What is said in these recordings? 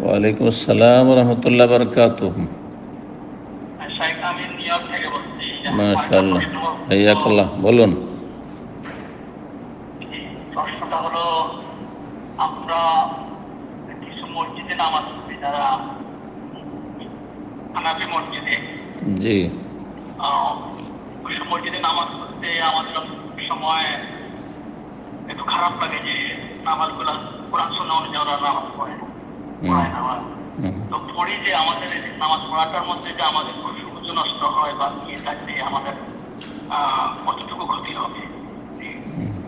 ওয়ালাইকুম আসসালাম রহমতুল্লাহ বরকাত মাশাল্লাহ বলুন প্রশ্নটা হলো আমরা কিছু মসজিদে নামাজ পড়ি যারা হানাফি মসজিদে। জি। কিছু মসজিদে নামাজ পড়তে আমাদের সময় একটু খারাপ লাগে যে নামাজগুলো কোরআন শোনা অনুযায়ী ওরা নামাজ পড়ে পড়ায় তো পড়ি যে আমাদের নামাজ পড়াটার মধ্যে যে আমাদের খুশু নষ্ট হয় বা ইয়ে থাকলে আমাদের আহ, কতটুকু ক্ষতি হবে?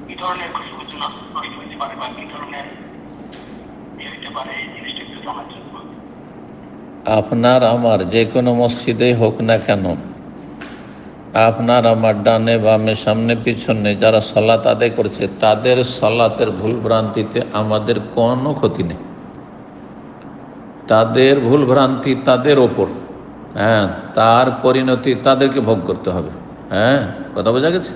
কি ধরনের খুশু নষ্ট হতে পারে বা কি ধরনের ইয়ে হতে পারে? এই জিনিসটা একটু জানার জন্য। আপনার আমার যে কোনো মসজিদে হোক না কেন আপনার আমার ডানে বামে সামনে পিছনে যারা সলাত আদায় করছে, তাদের সলাতের ভুল ভ্রান্তিতে আমাদের কোনো ক্ষতি নেই। তাদের ভুল ভ্রান্তি তাদের ওপর। হ্যাঁ তার পরিণতি তাদেরকে ভোগ করতে হবে। হ্যাঁ কথা বোঝা গেছে?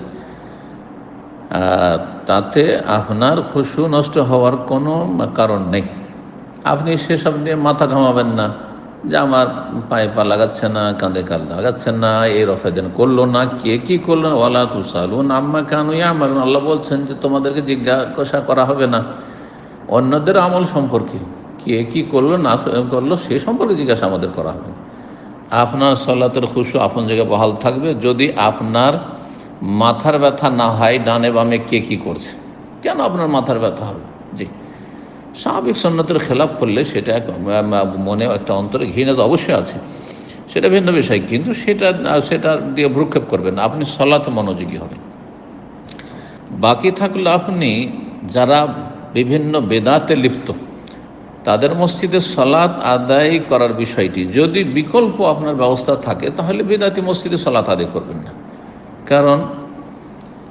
তাতে আপনার খুশু নষ্ট হওয়ার কোনো কারণ নেই। আপনি সেসব নিয়ে মাথা ঘামাবেন না। যে আমার পায়ে পা লাগাচ্ছে না, কাঁধে কাল লাগাচ্ছে না, এই রফেদিন করল না, কে কি করল না, ওয়ালা তুসালুন আম্মা কানু আমার আল্লাহ বলছেন যে তোমাদেরকে জিজ্ঞাসা করা হবে না। অন্যদের আমল সম্পর্কে কে কি করল, না করল, সে সম্পর্কে জিজ্ঞাসা আমাদের করা হবে। আপনার সলাতের খুশু আপন জায়গায় বহাল থাকবে। যদি আপনার মাথার ব্যথা না হয়, ডানে বামে কে কি করছে? কেন আপনার মাথার ব্যথা হবে? জি। স্বাভাবিক সন্ন্যতের খেলাপ করলে সেটা মনে একটা অন্তরে ঘৃণা তো অবশ্যই আছে। সেটা ভিন্ন বিষয়, কিন্তু সেটা সেটা দিয়ে ভ্রুক্ষেপ করবেন আপনি সলাতে মনোযোগী হবেন। বাকি থাকলে আপনি যারা বিভিন্ন বেদাতে লিপ্ত, তাদের মসজিদে সলাৎ আদায় করার বিষয়টি, যদি বিকল্প আপনার ব্যবস্থা থাকে, তাহলে বেদাতি মসজিদে সলাৎ আদায় করবেন না। কারণ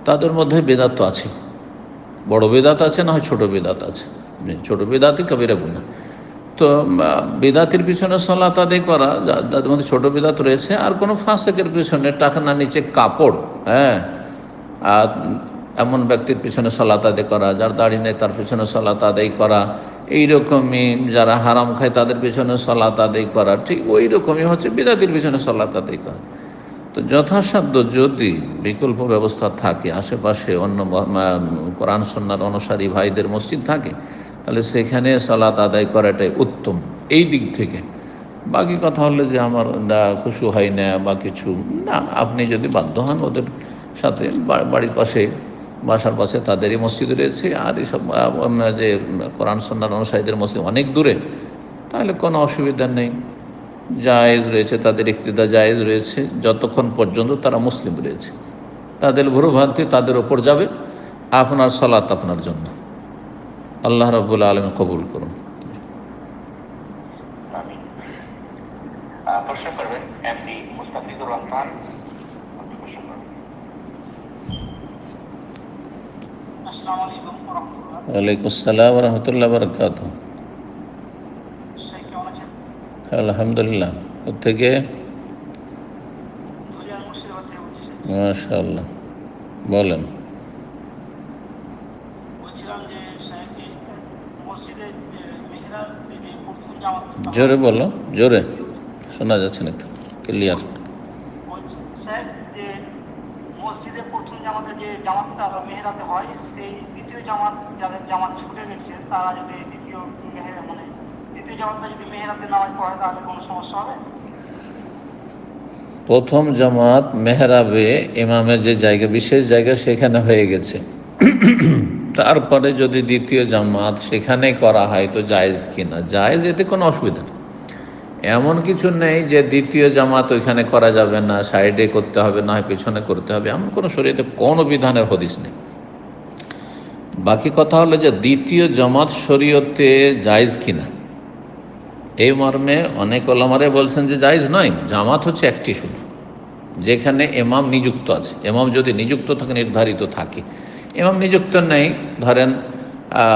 তাদের মধ্যে বেদাত আছে। বড় বেদাত আছে, না হয় ছোট বেদাত আছে। ছোট বেদাতি কবিরা গুণা। তো বেদাতির পিছনে সলাত আদায় করা যাদের মধ্যে ছোট বেদাত রয়েছে, আর কোনো ফাঁসেকের পিছনে টাকা নিচে কাপড় হ্যাঁ? আর এমন ব্যক্তির পিছনে সলাত আদায় করা, যার দাড়ি নেই তার পিছনে সলাত আদায় করা, এইরকমই যারা হারাম খায় তাদের পিছনে সলাত আদায় করা, ঠিক ওই রকমই হচ্ছে বিদাতির পিছনে সলাত আদায় করা। তো যথাসাধ্য যদি বিকল্প ব্যবস্থা থাকে, আশেপাশে অন্য কোরআন সন্ন্যার অনুসারী ভাইদের মসজিদ থাকে তাহলে সেখানে সালাত আদায় করাটাই উত্তম। এই দিক থেকে। বাকি কথা হলো যে আমার না খুশু হয় না বা কিছু, না, আপনি যদি বাধ্য হন ওদের সাথে বাড়ির পাশে, বাসার পাশে তাদেরই মসজিদ রয়েছে, আর এইসব যে কোরআন সন্ন্যার অনুসারীদের মসজিদ অনেক দূরে, তাহলে কোনো অসুবিধা নেই। জায়েজ রয়েছে, তাদের ইক্তিদা জায়েজ রয়েছে, যতক্ষণ পর্যন্ত তারা মুসলিম রয়েছে। তাদের ভ্রুভ্রান্তি তাদের ওপর যাবে, আপনার সলাৎ আপনার জন্য। আল্লাহ রবুল্লা আলম কবুল করুন। আমিন। আহ, প্রশ্ন করবেন এমডি মুস্তাফিজুর রহমান। আপনি প্রশ্ন করবেন। আসসালামু আলাইকুম রহমতুল্লাহ ওয়ালাইকুম আসসালাম রহমতুল্লাহ বরকাত আলহামদুলিল্লাহ। থেকে মাশাল্লাহ বলেন বলছিলাম যে শেখ মসজিদে মেহরাব যে প্রথম জামাত জোরে বলো জোরে। শোনা যাচ্ছে না ক্লিয়ার মসজিদে প্রথম জামাতে যে জামাতটা বা মেহরাতে হয় সেই দ্বিতীয় জামাত যাদের জামাত ছুটে গেছে তারা যদি দ্বিতীয় মেহেরা মানে দ্বিতীয় জামাতটা যদি মেহরাতে নামাজ পড়ে তাহলে কোনো সমস্যা হবে? প্রথম জামাত মেহরাবে ইমামের যে জায়গা বিশেষ জায়গা সেখানে হয়ে গেছে। তারপরে যদি দ্বিতীয় জামাত সেখানে করা হয় তো জায়েজ কিনা? জায়েজ এতে কোনো অসুবিধা নেই। এমন কিছু নেই যে দ্বিতীয় জামাত ওইখানে করা যাবে না, সাইডে করতে হবে, না পেছনে করতে হবে, এমন কোনো শরীরে কোনো বিধানের হদিস নেই। বাকি কথা হলো যে দ্বিতীয় জামাত শরীয়তে জায়েজ কিনা? এই মর্মে অনেক ওলামারে বলছেন যে জায়েজ নয়, জামাত হচ্ছে একটি শুধু, যেখানে এমাম নিযুক্ত আছে। এমাম যদি নিযুক্ত থাকে, নির্ধারিত থাকে। এমাম নিযুক্ত নেই। ধরেন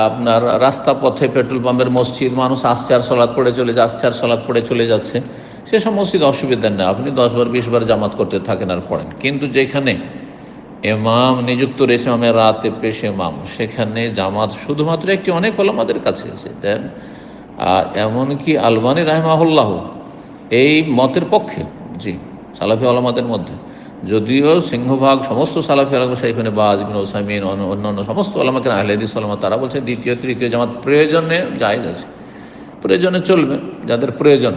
আপনার রাস্তা পথে পেট্রোল পাম্পের মসজিদ, মানুষ আসছে আর সলাৎ পড়ে চলে যাচ্ছে আসছে আর সলাৎ পড়ে চলে যাচ্ছে। সেসব মসজিদ অসুবিধা নেই। আপনি দশবার বিশবার জামাত করতে থাকেন আর পড়েন। কিন্তু যেখানে এমাম নিযুক্ত রয়েছে আমি রাতে পেশ এমাম সেখানে জামাত শুধুমাত্র একটি অনেক ওলামাদের কাছে সেটা আর এমনকি আলবানী রাহমাহুল্লাহ, এই মতের পক্ষে, জি, সালাফি আলমাদের মধ্যে যদিও সিংহভাগ সমস্ত সালাফি আলম সাইফিনে বাজ, ইবিন ওসামিন অন্যান্য সমস্ত আলমাকে আহলেদিস আলমা তারা বলছে দ্বিতীয়, তৃতীয় জামাত প্রয়োজনে জায়েজ আছে। প্রয়োজনে চলবে, যাদের প্রয়োজন।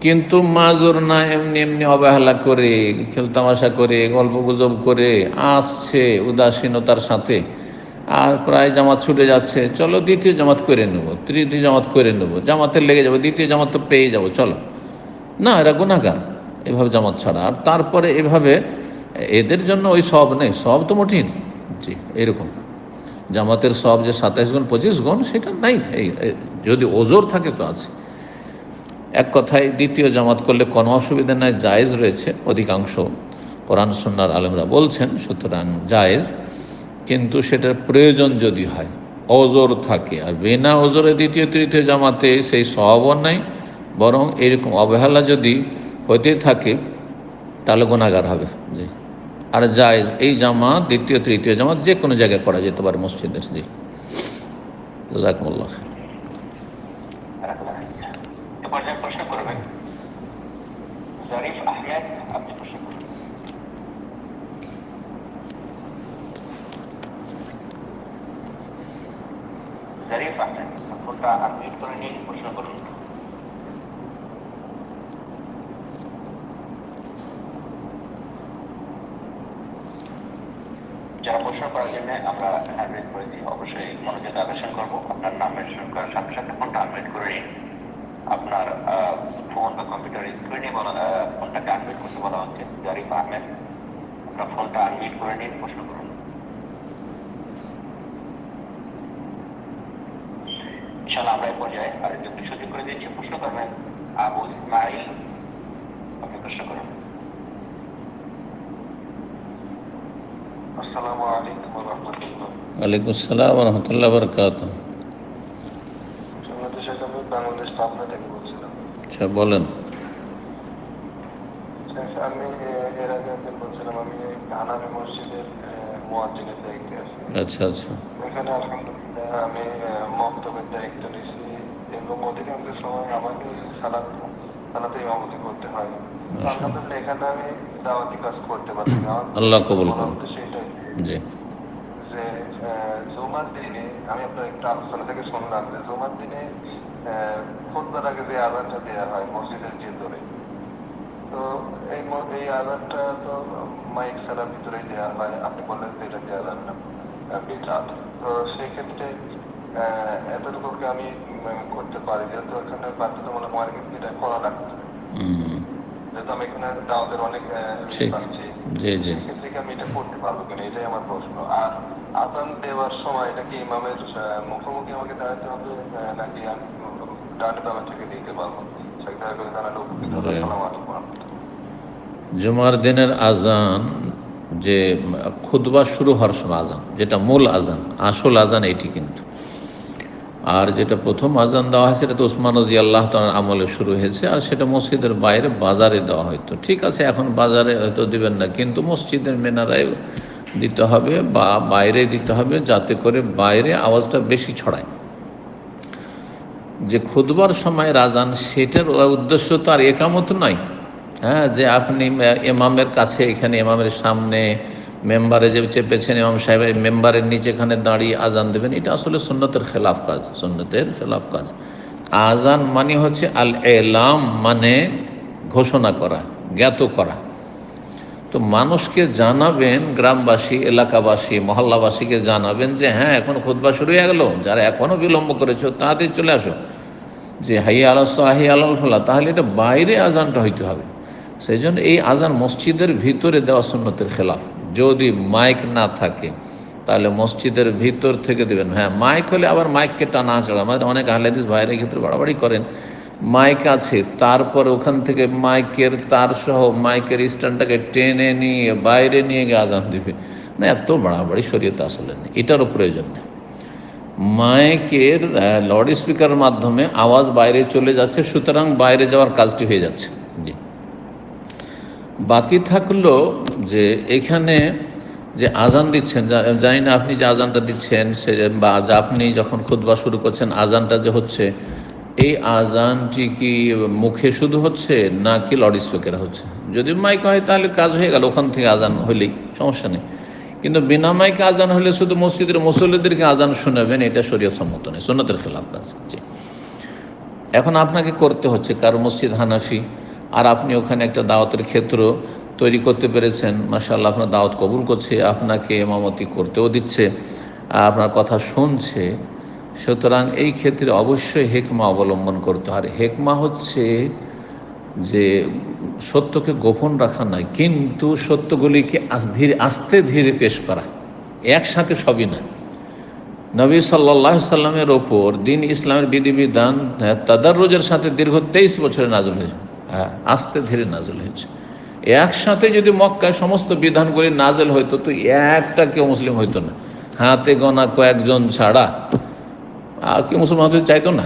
কিন্তু মাজুর না, এমনি এমনি অবহেলা করে খেলতামাশা করে, গল্প গুজব করে, আসছে উদাসীনতার সাথে। আর প্রায় জামাত ছুটে যাচ্ছে, চলো দ্বিতীয় জামাত করে নেব, তৃতীয় জামাত করে নেব। জামাতে লেগে যাব, দ্বিতীয় জামাত তো পেয়ে যাব, চলো। না, এরা গুণাগার এভাবে জামাত ছাড়া। আর তারপরে এভাবে এদের জন্য ওই সব নেই, সব তো মোটেই নেই জি, এরকম। জামাতের সব যে সাতাইশ গুণ, পঁচিশ গুণ, সেটা নাই। এই যদি ওজোর থাকে তো আছে। এক কথায় দ্বিতীয় জামাত করলে কোনো অসুবিধা নাই, জায়েজ রয়েছে অধিকাংশ কোরআন সন্ন্যার আলমরা বলছেন, সুতরাং জায়েজ। কিন্তু সেটার প্রয়োজন যদি হয় অজোর থাকে। আর বিনা ওজোরে দ্বিতীয়, তৃতীয় জামাতে সেই সবও নাই, বরং এরকম অবহেলা যদি হতে থাকে, তাহলে গুণাগার হবে। জি। আর জায়েজ, এই জামা দ্বিতীয়, তৃতীয় জামা যে কোনো জায়গায় করা যেতে পারে মসজিদে। জি। করবেন জারিফ আহমেদ প্রশ্ন করবেন জারিফ আহমেদ ফোনটা আনমিউট করে নিয়ে প্রশ্ন করুন যারা প্রশ্ন আমরা আপনার ফোনটা করে নিন। ফোন বা কম্পিউটার স্ক্রিনে ফোনটাকে আনমিউট করতে বলা হচ্ছে। আপনার ফোনটা আনমিউট করে নিন, প্রশ্ন করুন। আমরা এই পর্যায়ে আরেকজনকে সুযোগ করে দিচ্ছি। প্রশ্ন করবেন আবু ইসমাইল। আপনি প্রশ্ন করুন আসসালামু আলাইকুম রহমতুল্লাহ ওয়ালাইকুম আসসালাম রহমতুল্লাহ বরকাত আচ্ছা বলেন। আমি এর আগে একদিন বলছিলাম আমি হানামি মসজিদের মোয়াজ্জিনের দায়িত্বে আছি। আচ্ছা আচ্ছা। এখানে আলহামদুলিল্লাহ আমি মক্তবের দায়িত্ব নিয়েছি এবং অধিকাংশ সময় আমাকে সালাত সালাতে ইমামতি করতে হয়। আচ্ছা। আলহামদুলিল্লাহ এখানে আমি দাওয়াতি কাজ করতে আমার আল্লাহ কবুল করুন। জি। যে জুমার দিনে আমি আপনার একটা আলোচনা থেকে শুনলাম যে জুমার দিনে খুতবার আগে যে আজানটা দেওয়া হয় মসজিদের ভেতরে তো এই এই আজানটা তো মাইক ছাড়া ভিতরেই দেওয়া হয়। আপনি বললেন যে এটা দেওয়া যাবে না বেদাত। তো সেই ক্ষেত্রে আহ, এতটুকু আমি করতে পারি? যেহেতু এখানে বাধ্যতামূলক মার্কেট এটা করা লাগবে যেহেতু আমি এখানে দাওয়াতের অনেক। পাচ্ছি জি জি। সেক্ষেত্রে কি আমি এটা করতে পারব কিনা? এটাই আমার প্রশ্ন। আর আজান দেওয়ার সময় এটা কি ইমামের মুখোমুখি আমাকে দাঁড়াতে হবে নাকি আমি ডান বামে থেকে দিতে পারব? সেটা করে জানালে উপকৃত হব। আসসালামু আলাইকুম। জুমার দিনের আজান যে খুদবা শুরু হওয়ার সময় আজান যেটা মূল আজান আসল আজান এটি কিন্তু। আর যেটা প্রথম আজান দেওয়া হয় সেটা তো ওসমান রাজি আল্লাহ তালার আমলে শুরু হয়েছে, আর সেটা মসজিদের বাইরে বাজারে দেওয়া হয়তো ঠিক আছে, এখন বাজারে হয়তো দিবেন না, কিন্তু মসজিদের মেনারায় দিতে হবে বা বাইরে দিতে হবে যাতে করে বাইরে আওয়াজটা বেশি ছড়ায়। যে খুদবার সময় রাজান সেটার উদ্দেশ্য তো আর একামত নয়। হ্যাঁ যে আপনি এমামের কাছে, এখানে এমামের সামনে মেম্বারে যে চেপেছেন ইমাম সাহেব মেম্বারের নিচে এখানে দাঁড়িয়ে আজান দেবেন, এটা আসলে সুন্নতের খেলাফ কাজ, সুন্নতের খেলাফ কাজ। আজান মানে হচ্ছে আল এলাম মানে ঘোষণা করা, জ্ঞাত করা। তো মানুষকে জানাবেন, গ্রামবাসী, এলাকাবাসী, মহল্লাবাসীকে জানাবেন যে হ্যাঁ এখন খুদবা শুরু হয়ে গেল, যারা এখনও বিলম্ব করেছ, তাড়াতাড়ি চলে আসো। যে হাই আলাস হাই ফলা, তাহলে এটা বাইরে আজানটা হইতে হবে। সেই জন্য এই আজান মসজিদের ভিতরে দেওয়া সুন্নতের খেলাফ। যদি মাইক না থাকে, তাহলে মসজিদের ভিতর থেকে দেবেন। হ্যাঁ মাইক হলে আবার মাইককে টানা আসে আমাদের অনেক আহলাদিস এই ক্ষেত্রে বাড়াবাড়ি করেন। মাইক আছে, তারপর ওখান থেকে মাইকের তার সহ মাইকের স্ট্যান্ডটাকে টেনে নিয়ে বাইরে নিয়ে গিয়ে আজান দিবে। না, এত বাড়াবাড়ি শরীয়তে আসলে নেই। এটারও প্রয়োজন নেই। মাইকের লাউড স্পিকারের মাধ্যমে আওয়াজ বাইরে চলে যাচ্ছে, সুতরাং বাইরে যাওয়ার কাজটি হয়ে যাচ্ছে। বাকি থাকল যে এখানে যে আজান দিচ্ছেন জানি না আপনি যে আজানটা দিচ্ছেন, সে বা আপনি যখন খুতবা শুরু করছেন, আজানটা যে হচ্ছে, এই আজানটি কি মুখে শুধু হচ্ছে না কি লাউড স্পিকারে হচ্ছে? যদি মাইক হয় তাহলে কাজ হয়ে গেল, ওখান থেকে আজান হলেই সমস্যা নেই। কিন্তু বিনা মাইকে আজান হলে শুধু মসজিদের মুসল্লিদেরকে আজান শোনাবেন, এটা শরীয় সম্মত নেই সুন্নতের খেলাফ কাজ। এখন আপনাকে করতে হচ্ছে কারও মসজিদ হানাফি আর আপনি ওখানে একটা দাওয়াতের ক্ষেত্র তৈরি করতে পেরেছেন। মাসাল্লাহ আপনার দাওয়াত কবুল করছে, আপনাকে এমামতি করতেও দিচ্ছে, আপনার কথা শুনছে। সুতরাং এই ক্ষেত্রে অবশ্যই হেকমা অবলম্বন করতে হয়। হেকমা হচ্ছে যে সত্যকে গোপন রাখা নয়, কিন্তু সত্যগুলিকে ধীরে আস্তে ধীরে পেশ করা। একসাথে সবই না নবী সাল্লাহ সাল্লামের ওপর দিন ইসলামের বিধিবিধান তাদার রোজের সাথে দীর্ঘ তেইশ বছরে নাজল হয়েছে। হ্যাঁ আস্তে ধীরে নাজল হয়েছে। একসাথে যদি মক্কায় সমস্ত বিধানগুলি নাজল হইতো, তো একটা কেউ মুসলিম হইতো না। হাতে গোনা কয়েকজন ছাড়া আর কেউ মুসলমান হতে চাইতো না।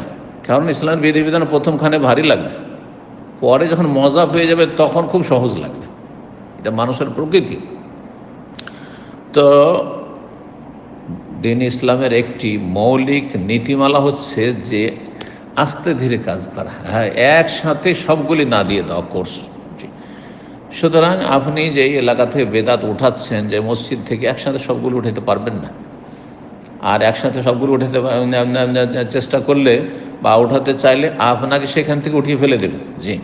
কারণ ইসলামের বিধিবিধান প্রথমখানে ভারী লাগবে। পরে যখন মজা হয়ে যাবে, তখন খুব সহজ লাগবে। এটা মানুষের প্রকৃতি। তো দিন ইসলামের একটি মৌলিক নীতিমালা হচ্ছে যে আস্তে ধীরে কাজ করা। হ্যাঁ একসাথে সবগুলি না দিয়ে দেওয়া কোর্স সুতরাং আপনি যে এলাকা থেকে বেদাত উঠাচ্ছেন, যে মসজিদ থেকে একসাথে সবগুলো উঠাতে পারবেন না। আর একসাথে সবগুলো উঠাতে চেষ্টা করলে বা উঠাতে চাইলে আপনাকে সেখান থেকে উঠিয়ে ফেলে দেবে। জি।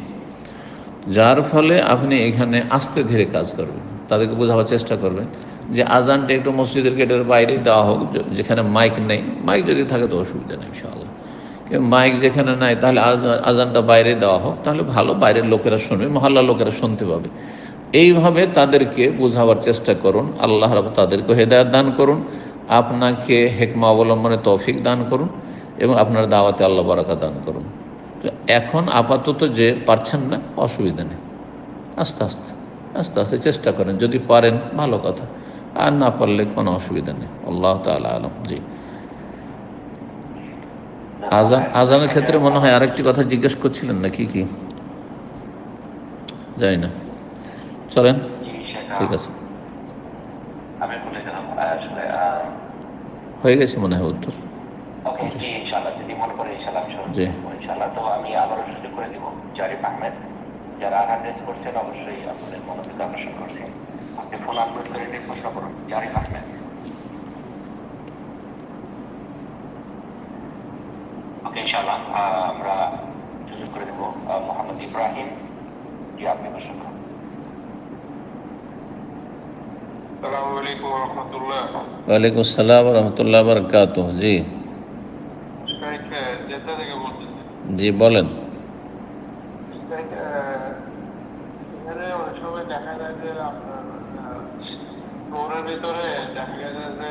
যার ফলে আপনি এখানে আস্তে ধীরে কাজ করবেন। তাদেরকে বোঝাবার চেষ্টা করবেন যে আজানটা একটু মসজিদের গেটের বাইরেই দেওয়া হোক যেখানে মাইক নেই। মাইক যদি থাকে তো অসুবিধা নেই, ইনশাআল্লাহ। মাইক যেখানে নাই, তাহলে আজ- আজানটা বাইরে দেওয়া হোক, তাহলে ভালো, বাইরের লোকেরা শুনবে মহল্লা লোকেরা শুনতে পাবে। এইভাবে তাদেরকে বোঝাবার চেষ্টা করুন, আল্লাহ রাব তাদেরকে হেদায়ত দান করুন, আপনাকে হেকমা অবলম্বনে তৌফিক দান করুন, এবং আপনার দাওয়াতে আল্লাহ বারাকা দান করুন। তো এখন আপাতত যে পারছেন না, অসুবিধা নেই। আস্তে আস্তে আস্তে আস্তে চেষ্টা করেন, যদি পারেন, ভালো কথা। আর না পারলে কোনো অসুবিধা নেই। আল্লাহ তালা আলম। জি। আজান আজানের ক্ষেত্রে মনে হয় আরেকটি কথা জিজ্ঞেস করছিলেন না কি? কি জানি না। চলেন। ঠিক আছে। হয়ে গেছে মনে হয় উত্তর। জি যারা করছেন অবশ্যই আপনাদের মনোযোগ আকর্ষণ করছি। আপনি ফোন আপলোড করে দিয়ে প্রশ্ন করুন। জারিফ আহমেদ। ইনশাআল্লাহ আমরা সুযোগ করে দেব মোহাম্মদ ইব্রাহিম। জি আপনি প্রশ্ন করুন আসসালামু আলাইকুম রহমতুল্লাহ। ওয়ালাইকুম আসসালাম রহমতুল্লাহ বরকাত জি। থেকে বলতেছি। জি বলেন। আহ, এখানে অনেক সময় দেখা যায় যে আপনার ফ্লোরের ভিতরে দেখা গেছে যে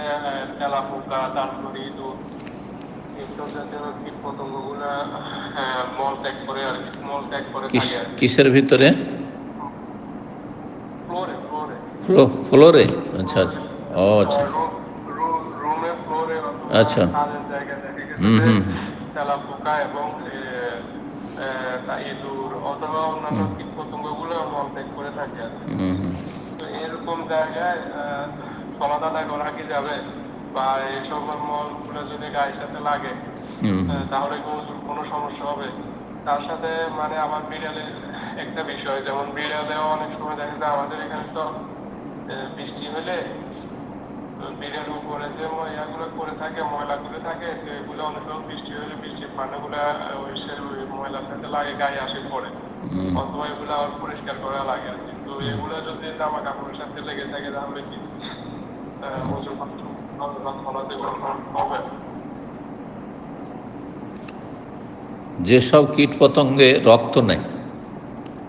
তেলা পোকা তারপরে কিসের ভিতরে? ফ্লোরে ফ্লোরে ফ্লো ফ্লোরে? আচ্ছা আচ্ছা। আচ্ছা। আচ্ছা। হুম, হুম। এবং অথবা অন্যান্য কীট মল ত্যাগ করে থাকে তো এরকম জায়গায় সমাধান করা কি যাবে? বা এইসব মলগুলো যদি গায়ের সাথে লাগে তাহলে কি কোনো সমস্যা হবে? তার সাথে মানে আমার বিড়ালের একটা বিষয় যেমন বিড়ালেও অনেক সময় দেখা যায় আমাদের এখানে তো বৃষ্টি হলে বিড়াল উপরে যে ময়লাগুলো করে থাকে ময়লা করে থাকে তো এগুলো অনেক সময় বৃষ্টি হলে বৃষ্টির পানিগুলো ওই ময়লার সাথে লাগে গায়ে আসে পড়ে। অথবা এগুলো আবার পরিষ্কার করা লাগে আর কি। তো এগুলো যদি জামা কাপড়ের সাথে লেগে থাকে তাহলে কি আহ, যেসব কীট পতঙ্গে রক্ত নেয়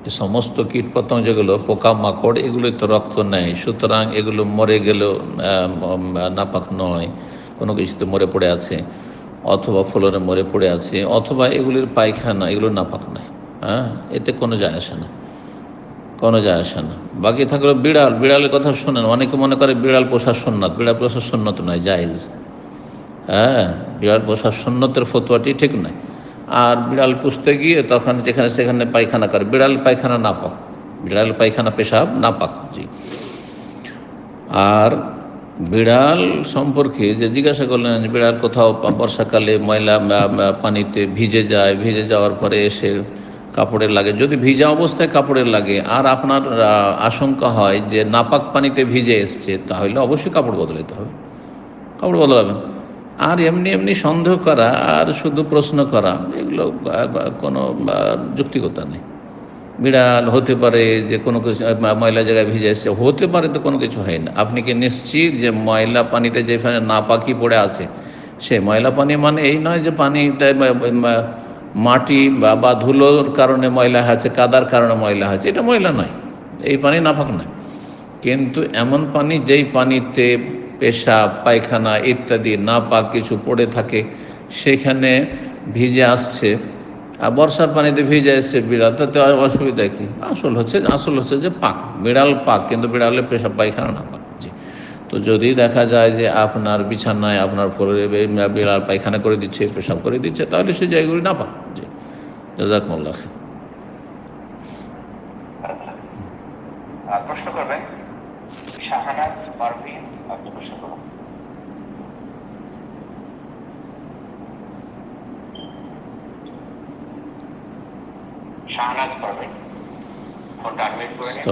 যে সমস্ত কীট পতঙ্গ যেগুলো পোকামাকড় এগুলো তো রক্ত নেয় সুতরাং এগুলো মরে গেলেও নাপাক নয়, কোনো কিছুতে মরে পড়ে আছে, অথবা ফলনে মরে পড়ে আছে, অথবা এগুলির পায়খানা, এগুলো নাপাক নয় হ্যাঁ? এতে কোনো যায় আসে না। কোনো যায় আসে না। বাকি থাকল বিড়াল। বিড়ালের কথা শোনেন। অনেকে মনে করে বিড়াল পোষা সুন্নত। বিড়াল পোষা সুন্নত নয়, জায়েজ। হ্যাঁ বিড়াল পোষা সুন্নতের ফতুয়াটি ঠিক নয়। আর বিড়াল পুষতে গিয়ে তখন যেখানে সেখানে পায়খানা করে। বিড়াল পায়খানা না পাক বিড়াল পায়খানা পেশাব না পাক জি। আর বিড়াল সম্পর্কে যে জিজ্ঞাসা করলেন, বিড়াল কোথাও বর্ষাকালে ময়লা পানিতে ভিজে যায়। ভিজে যাওয়ার পরে এসে কাপড়ের লাগে। যদি ভিজা অবস্থায় কাপড়ের লাগে, আর আপনার আশঙ্কা হয় যে নাপাক পানিতে ভিজে এসছে, তাহলে অবশ্যই কাপড় বদলাতে হবে। কাপড় বদলাবেন। আর এমনি এমনি সন্দেহ করা, আর শুধু প্রশ্ন করা, এগুলো কোনো যুক্তিকতা নেই। বিড়াল হতে পারে যে কোনো কিছু ময়লা জায়গায় ভিজে এসছে, হতে পারে তো কোনো কিছু হয় না। আপনি কি নিশ্চিত যে ময়লা পানিতে যেখানে না পাখি পড়ে আছে, সে ময়লা পানি মানে এই নয় যে পানিটা মাটি বা বা ধুলোর কারণে ময়লা আছে, কাদার কারণে ময়লা আছে, এটা ময়লা নয়, এই পানি নাপাক নয়। কিন্তু এমন পানি যেই পানিতে পেশাব, পায়খানা ইত্যাদি না পাক কিছু পড়ে থাকে, সেখানে ভিজে আসছে, আর বর্ষার পানিতে ভিজে আসছে বিড়াল, তাতে অসুবিধা কি? আসল হচ্ছে আসল হচ্ছে যে পাক, বিড়াল পাক, কিন্তু বিড়ালের পেশাব, পায়খানা না পাক তো যদি দেখা যায় যে আপনার বিছানায় আপনার বিড়াল পায়খানা করে দিচ্ছে পেশাব করে দিচ্ছে তাহলে সে জায়গাগুলি না জি। জাজাকুমুল্লাহ প্রশ্ন করবেন শাহানাজ পারভিন আপনি প্রশ্ন করুন শাহানাজ পারভিন ফোনটা আনমিউট করে নিন?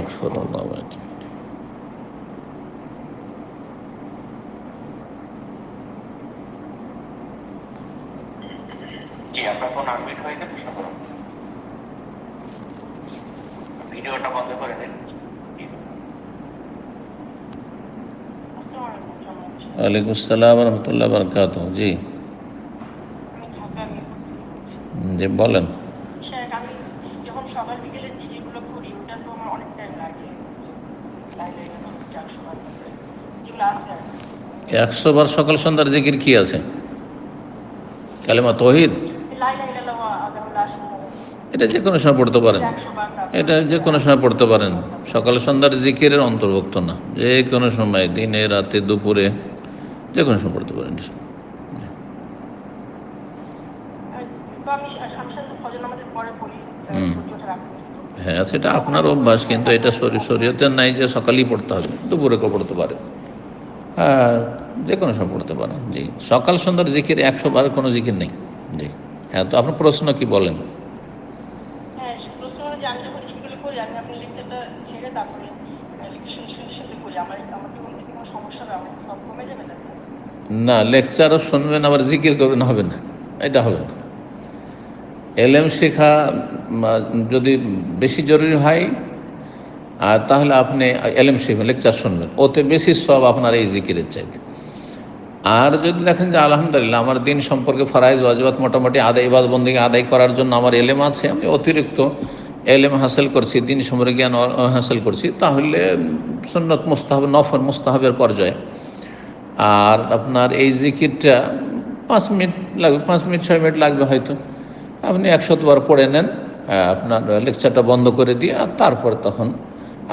ভিডিওটা বন্ধ করে দিন? ওয়ালাইকুম আসসালাম রহমতুল্লাহ বরকাত জি। জি বলেন। একশো বার সকাল সন্ধ্যার জিকির কি আছে? কালেমা তহিদ? এটা যে কোনো সময় পড়তে পারেন। এটা যে কোনো সময় পড়তে পারেন। সকাল সন্ধ্যার জিকিরের অন্তর্ভুক্ত না। যে কোনো সময়, দিনে, রাতে, দুপুরে, যে কোনো সময় পড়তে পারেন। হ্যাঁ সেটা আপনার অভ্যাস, কিন্তু এটা শরীর শরীয়তে নাই যে সকালেই পড়তে হবে। দুপুরে কেউ পড়তে পারে। হ্যাঁ যে কোনো সময় পড়তে পারেন। জি। সকাল সন্ধ্যার জিকির একশো বার কোনো জিকির নেই। জি। হ্যাঁ তো আপনার প্রশ্ন কি বলেন? হ্যাঁ না লেকচারও শুনবেন আবার জিকির করবেন হবে না। এটা হবে না। এলেম শেখা যদি বেশি জরুরি হয় আর তাহলে আপনি এলেম শিখবেন লেকচার শুনবেন। ওতে বেশি সব আপনার এই জিকিরের চাইতে। আর যদি দেখেন যে আলহামদুলিল্লাহ আমার দিন সম্পর্কে ফরাইজ, ওয়াজিবাত মোটামুটি আদায় ইবাদ বন্দিকে আদায় করার জন্য আমার এলেম আছে, আমি অতিরিক্ত এলেম হাসিল করছি, দিন সম্পর্কে জ্ঞান হাসিল করছি, তাহলে সুন্নত মুস্তাহাব নফর মুস্তাহাবের পর্যায়ে। আর আপনার এই জিকিরটা পাঁচ মিনিট লাগবে, পাঁচ মিনিট, ছয় মিনিট লাগবে হয়তো। আপনি একশতবার পড়ে নেন আপনার লেকচারটা বন্ধ করে দিয়ে, আর তারপর তখন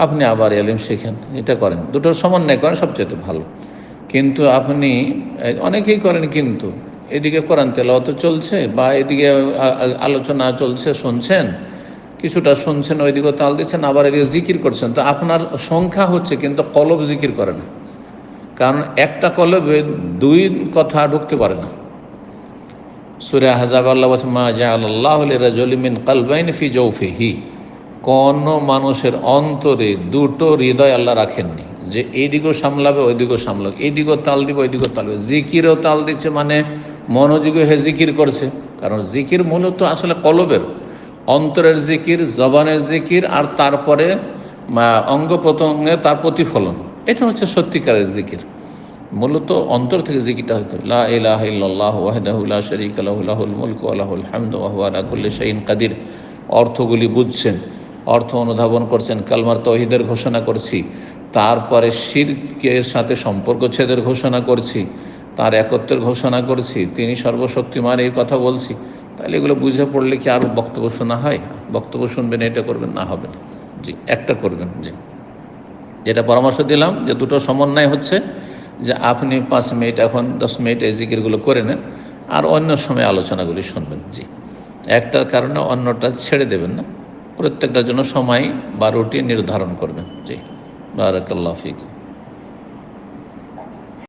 আপনি আবার এলিম শেখেন। এটা করেন। দুটোর সমন্বয় করেন সবচেয়ে ভালো। কিন্তু আপনি অনেকেই করেন কিন্তু। এদিকে কোরআন তেলাওয়াত চলছে বা এদিকে আলোচনা চলছে, শুনছেন, কিছুটা শুনছেন ওইদিকে তাল দিচ্ছেন, আবার এদিকে জিকির করছেন। তো আপনার সংখ্যা হচ্ছে কিন্তু কলব জিকির করে না। কারণ একটা কলবে দুই কথা ঢুকতে পারে না। সুরে হাজাব আল্লাহ মা জা আল্লাহ রাজলিমিন কালবাইন ফি জৌফিহি। কোন মানুষের অন্তরে দুটো হৃদয় আল্লাহ রাখেননি। যে এইদিকেও সামলাবে ওইদিকেও সামলাবে এই এইদিকেও তাল দিবে ওইদিকেও তাল দিবে। জিকিরও তাল দিচ্ছে মানে মনোযোগী হয়ে জিকির করছে। কারণ জিকির মূলত আসলে কলবের। অন্তরের জিকির, জবানের জিকির আর তারপরে অঙ্গ প্রত্যঙ্গে তার প্রতিফলন। এটা হচ্ছে সত্যিকারের জিকির। মূলত অন্তর থেকে জিকিরটা হতো লা ইলাহা ইল্লাল্লাহ ওয়াহদাহু লা শারীকা লাহু, লাহুল মুলকু ওয়া লাহুল হামদু ওয়া হুয়া আলা কুল্লি কাদির। অর্থগুলি বুঝছেন, অর্থ অনুধাবন করছেন, কালমার তহিদের ঘোষণা করছি। তারপরে শিরকের সাথে সম্পর্ক ছেদের ঘোষণা করছি, তার একত্বের ঘোষণা করছি, তিনি সর্বশক্তিমান এই কথা বলছি। তাহলে এগুলো বুঝে পড়লে কি আরও বক্তব্য শোনা হয়? বক্তব্য শুনবেন, এটা করবেন, না হবে না। জি, একটা করবেন, জি। যেটা পরামর্শ দিলাম যে দুটো সমন্বয় হচ্ছে, যে আপনি পাঁচ মিনিট এখন, দশ মিনিট এই জিকিরগুলো করে নেন, আর অন্য সময় আলোচনাগুলি শুনবেন, জি। একটার কারণে অন্যটা ছেড়ে দেবেন না। প্রত্যেকটার জন্য সময় বা রুটিন নির্ধারণ করবেন, জি। بارك الله فيكم.